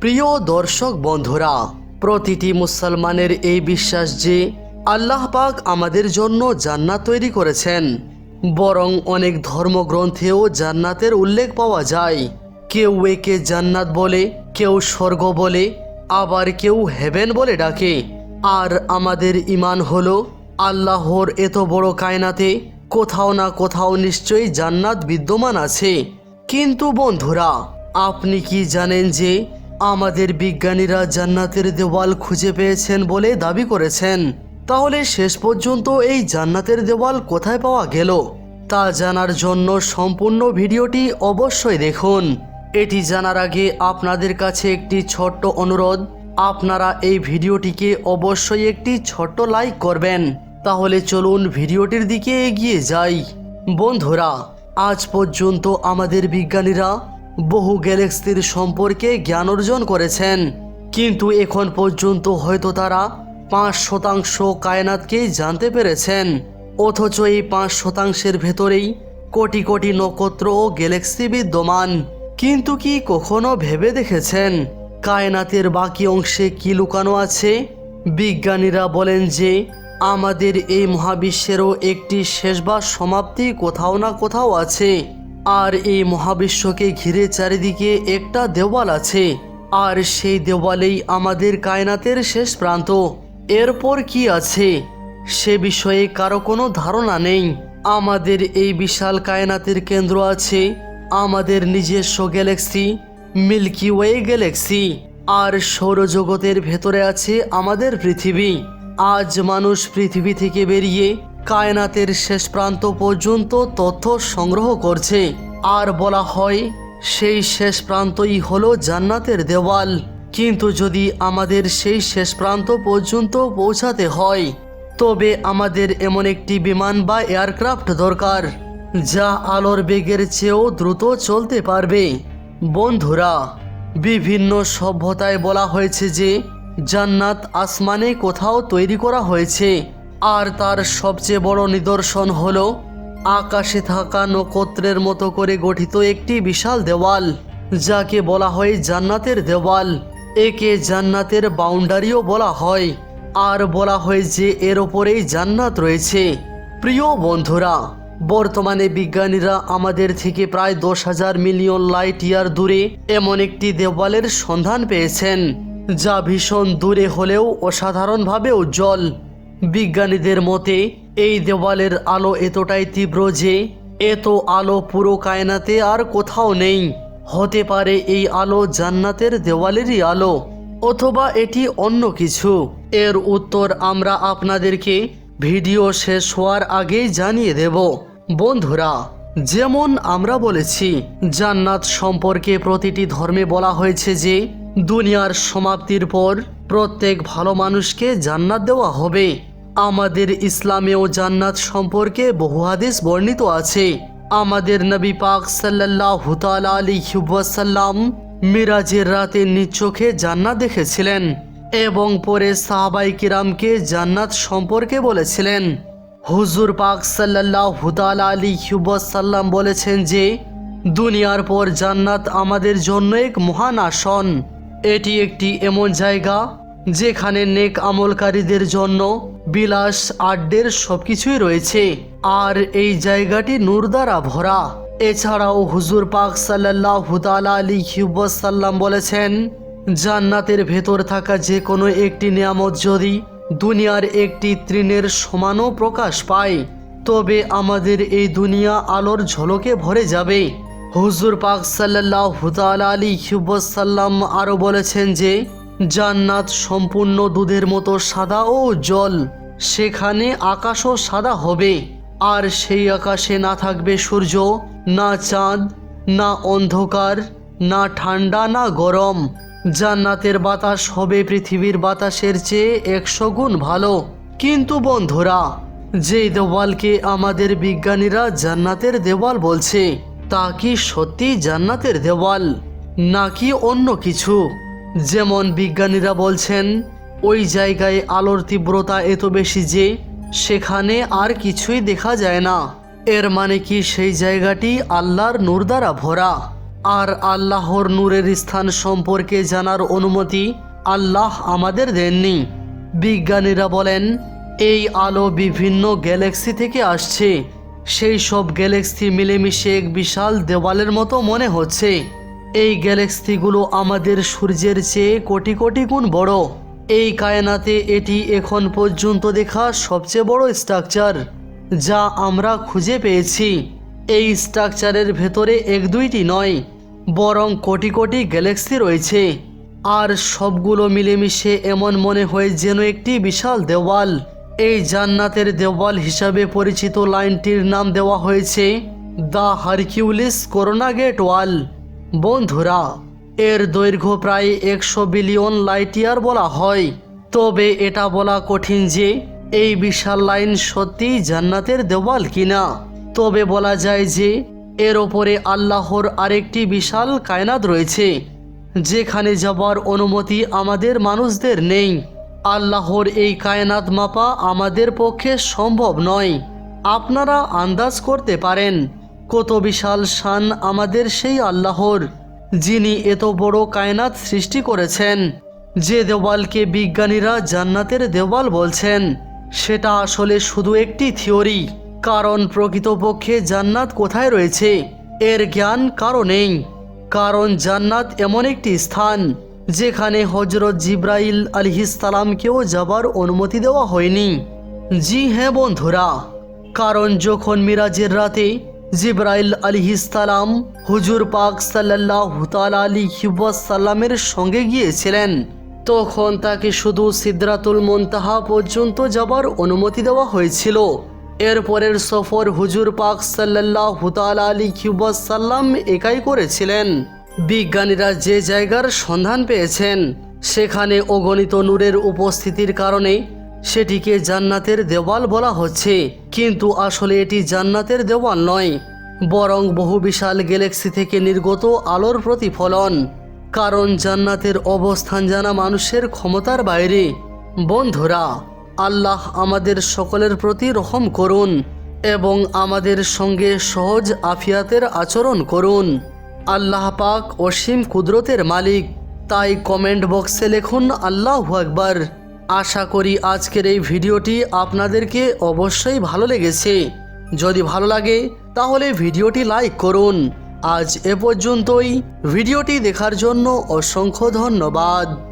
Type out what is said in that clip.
প্রিয় দর্শক বন্ধুরা, প্রতিটি মুসলমানের এই বিশ্বাস যে আল্লাহ পাক আমাদের জন্য জান্নাত তৈরি করেছেন, বরং অনেক ধর্মগ্রন্থেও জান্নাতের উল্লেখ পাওয়া যায়। কেউ একে জান্নাত বলে, কেউ স্বর্গ বলে, আবার কেউ হেভেন বলে ডাকে। আর আমাদের ইমান হলো আল্লাহর এত বড় কায়নাতে, কোথাও না কোথাও নিশ্চয়ই জান্নাত বিদ্যমান আছে। কিন্তু বন্ধুরা, আপনি কি জানেন যে আমাদের বিজ্ঞানীরা জান্নাতের দেওয়াল খুঁজে পেয়েছেন বলে দাবি করেছেন। তাহলে শেষ পর্যন্ত এই জান্নাতের দেওয়াল কোথায় পাওয়া গেল? তা জানার জন্য সম্পূর্ণ ভিডিওটি অবশ্যই দেখুন। এটি জানার আগে আপনাদের কাছে একটি ছোট্ট অনুরোধ। আপনারা এই ভিডিওটিকে অবশ্যই একটি ছোট্ট লাইক করবেন। তাহলে চলুন ভিডিওটির দিকে এগিয়ে যাই। বন্ধুরা, আজ পর্যন্ত আমাদের বিজ্ঞানীরা বহু গ্যালাক্সির সম্পর্কে জ্ঞান অর্জন করেছেন। কিন্তু এখন পর্যন্ত হয়তো তারা পাঁচ শতাংশ কায়নাতকেই জানতে পেরেছেন। অথচ এই পাঁচ শতাংশের ভেতরেই কোটি কোটি নক্ষত্র ও গ্যালাক্সি বিদ্যমান। কিন্তু কি কখনো ভেবে দেখেছেন? কায়নাতের বাকি অংশে কি লুকানো আছে? বিজ্ঞানীরা বলেন যে আমাদের এই মহাবিশ্বেরও একটি শেষবার সমাপ্তি কোথাও না কোথাও আছে। আর এই মহাবিশ্বকে ঘিরে চারিদিকে একটা দেওয়াল আছে। আর সেই দেওয়ালেই আমাদের কায়নাতের শেষ প্রান্ত। এরপর কি আছে? সে বিষয়ে কারও কোনো ধারণা নেই। আমাদের এই বিশাল কায়নাতের কেন্দ্র আছে আমাদের নিজস্ব গ্যালাক্সি, মিল্কি ওয়ে গ্যালাক্সি। আর সৌরজগতের ভেতরে আছে আমাদের পৃথিবী। আজ মানুষ পৃথিবী থেকে বেরিয়ে কায়নাতের শেষ প্রান্ত পর্যন্ত তথ্য সংগ্রহ করছে। আর বলা হয়, সেই শেষ প্রান্তই হলো জান্নাতের দেওয়াল। কিন্তু যদি আমাদের সেই শেষ প্রান্ত পর্যন্ত পৌঁছাতে হয়, তবে আমাদের এমন একটি বিমান বা এয়ারক্রাফট দরকার, যা আলোর বেগের চেয়েও দ্রুত চলতে পারবে। বন্ধুরা, বিভিন্ন সভ্যতায় বলা হয়েছে যে, জান্নাত আসমানে কোথাও তৈরি করা হয়েছে। আর তার সবচেয়ে বড় নিদর্শন হল আকাশে থাকা নক্ষত্রের মতো করে গঠিত একটি বিশাল দেওয়াল, যাকে বলা হয় জান্নাতের দেওয়াল। একে জান্নাতের বাউন্ডারিও বলা হয়, আর বলা হয় যে এর ওপরেই জান্নাত রয়েছে। প্রিয় বন্ধুরা, বর্তমানে বিজ্ঞানীরা আমাদের থেকে প্রায় দশ হাজার মিলিয়ন লাইট ইয়ার দূরে এমন একটি দেওয়ালের সন্ধান পেয়েছেন, যা ভীষণ দূরে হলেও অসাধারণভাবে উজ্জ্বল। বিজ্ঞানীদের মতে, এই দেওয়ালের আলো এতটাই তীব্র যে, এত আলো পুরো কায়নাতে আর কোথাও নেই। হতে পারে এই আলো জান্নাতের দেওয়ালেরই আলো, অথবা এটি অন্য কিছু। এর উত্তর আমরা আপনাদেরকে ভিডিও শেষ হওয়ার আগেই জানিয়ে দেব। বন্ধুরা, যেমন আমরা বলেছি, জান্নাত সম্পর্কে প্রতিটি ধর্মে বলা হয়েছে যে, দুনিয়ার সমাপ্তির পর প্রত্যেক ভালো মানুষকে জান্নাত দেওয়া হবে। আমাদের ইসলামেও জান্নাত সম্পর্কে বহু হাদিস বর্ণিত আছে। আমাদের নবী পাক আলী সাল্লাম মিরাজের রাতে নিজ চোখে জান্নাত দেখেছিলেন এবং পরে সাহাবাই কিরামকে জান্নাত সম্পর্কে বলেছিলেন। হুজুর পাক সাল্লাহ আলী সাল্লাম বলেছেন যে, দুনিয়ার পর জান্নাত আমাদের জন্য এক মহান আসন। এটি একটি এমন জায়গা যেখানে নেক আমলকারীদের জন্য বিলাস আড্ডের সবকিছুই রয়েছে। আর এই জায়গাটি নূর দ্বারা ভরা। এছাড়াও হুজুর পাক সাল্লাহ আলী সাল্লাম বলেছেন, জান্নাতের ভেতর থাকা যে কোনো একটি নিয়ামত যদি দুনিয়ার একটি তৃণের সমানও প্রকাশ পায়, তবে আমাদের এই দুনিয়া আলোর ঝলকে ভরে যাবে। হুজুর পাক সাল্লাহ আলী সাল্লাম আরও বলেছেন যে জান্নাত সম্পূর্ণ দুধের মতো সাদা ও জল। সেখানে আকাশও সাদা হবে। আর সেই আকাশে না থাকবে সূর্য, না চাঁদ, না অন্ধকার, না ঠান্ডা, না গরম। জান্নাতের বাতাস হবে পৃথিবীর বাতাসের চেয়ে একশো গুণ ভালো। কিন্তু বন্ধুরা, যেই দেওয়ালকে আমাদের বিজ্ঞানীরা জান্নাতের দেওয়াল বলছে, তা কি সত্যি জান্নাতের দেওয়াল, নাকি অন্য কিছু? যেমন বিজ্ঞানীরা বলছেন, ওই জায়গায় আলোর তীব্রতা এত বেশি যে সেখানে আর কিছুই দেখা যায় না। এর মানে কি সেই জায়গাটি আল্লাহর নূর দ্বারা ভরা? আর আল্লাহর নূরের স্থান সম্পর্কে জানার অনুমতি আল্লাহ আমাদের দেননি। বিজ্ঞানীরা বলেন, এই আলো বিভিন্ন গ্যালাক্সি থেকে আসছে। সেই সব গ্যালাক্সি মিলেমিশে এক বিশাল দেওয়ালের মতো মনে হচ্ছে। এই গ্যালাক্সিগুলো আমাদের সূর্যের চেয়ে কোটি কোটি গুণ বড়। এই কায়নাতে এটি এখন পর্যন্ত দেখা সবচেয়ে বড় স্ট্রাকচার, যা আমরা খুঁজে পেয়েছি। এই স্ট্রাকচারের ভেতরে এক দুইটি নয়, বরং কোটি কোটি গ্যালাক্সি রয়েছে। আর সবগুলো মিলেমিশে এমন মনে হয় যেন একটি বিশাল দেওয়াল। এই জান্নাতের দেওয়াল হিসাবে পরিচিত লাইনটির নাম দেওয়া হয়েছে, the Hercules Corona Great Wall বন্ধুরা, এর দৈর্ঘ্য প্রায় একশো বিলিয়ন লাইট ইয়ার বলা হয়। তবে এটা বলা কঠিন যে, এই বিশাল লাইন সত্যিই জান্নাতের দেওয়াল কিনা। তবে বলা যায় যে, এর ওপরে আল্লাহর আরেকটি বিশাল কায়নাত রয়েছে, যেখানে যাবার অনুমতি আমাদের মানুষদের নেই। আল্লাহর এই কায়নাত মাপা আমাদের পক্ষে সম্ভব নয়। আপনারা আন্দাজ করতে পারেন কত বিশাল শান আমাদের সেই আল্লাহর, যিনি এত বড় কায়নাত সৃষ্টি করেছেন, যে দেওয়ালকে বিজ্ঞানীরা জান্নাতের দেওয়াল বলছেন। সেটা আসলে শুধু একটি থিওরি, কারণ প্রকৃতপক্ষে জান্নাত কোথায় রয়েছে, এর জ্ঞান কারও নেই। কারণ জান্নাত এমন একটি স্থান, যেখানে হজরত জিব্রাইল আলহিসালামকেও যাবার অনুমতি দেওয়া হয়নি। জি হ্যাঁ বন্ধুরা, কারণ যখন মিরাজের রাতে জিব্রাইল আলহিসালাম হুজুর পাক সাল্লাহ সঙ্গে গিয়েছিলেন। তখন তাকে শুধু সিদ্রাতুল মন্তাহা পর্যন্ত যাবার অনুমতি দেওয়া হয়েছিল। এরপরের সফর হুজুর পাক সাল্লাহ হুতাল আলী সাল্লাম একাই করেছিলেন। বিজ্ঞানীরা যে জায়গার সন্ধান পেয়েছেন, সেখানে অগণিত নূরের উপস্থিতির কারণে সেটিকে জান্নাতের দেওয়াল বলা হচ্ছে, কিন্তু আসলে এটি জান্নাতের দেওয়াল নয়, বরং বহু বিশাল গ্যালাক্সি থেকে নির্গত আলোর প্রতিফলন। কারণ জান্নাতের অবস্থান জানা মানুষের ক্ষমতার বাইরে। বন্ধুরা, আল্লাহ আমাদের সকলের প্রতি রহম করুন এবং আমাদের সঙ্গে সহজ আফিয়াতের আচরণ করুন। আল্লাহ পাক অসীম কুদরতের মালিক, তাই কমেন্ট বক্সে লিখুন আল্লাহ আকবার। আশা করি আজকের এই ভিডিওটি আপনাদেরকে অবশ্যই ভালো লেগেছে। যদি ভালো লাগে, তাহলে ভিডিওটি লাইক করুন। আজ এ পর্যন্তই। ভিডিওটি দেখার জন্য অসংখ্য ধন্যবাদ।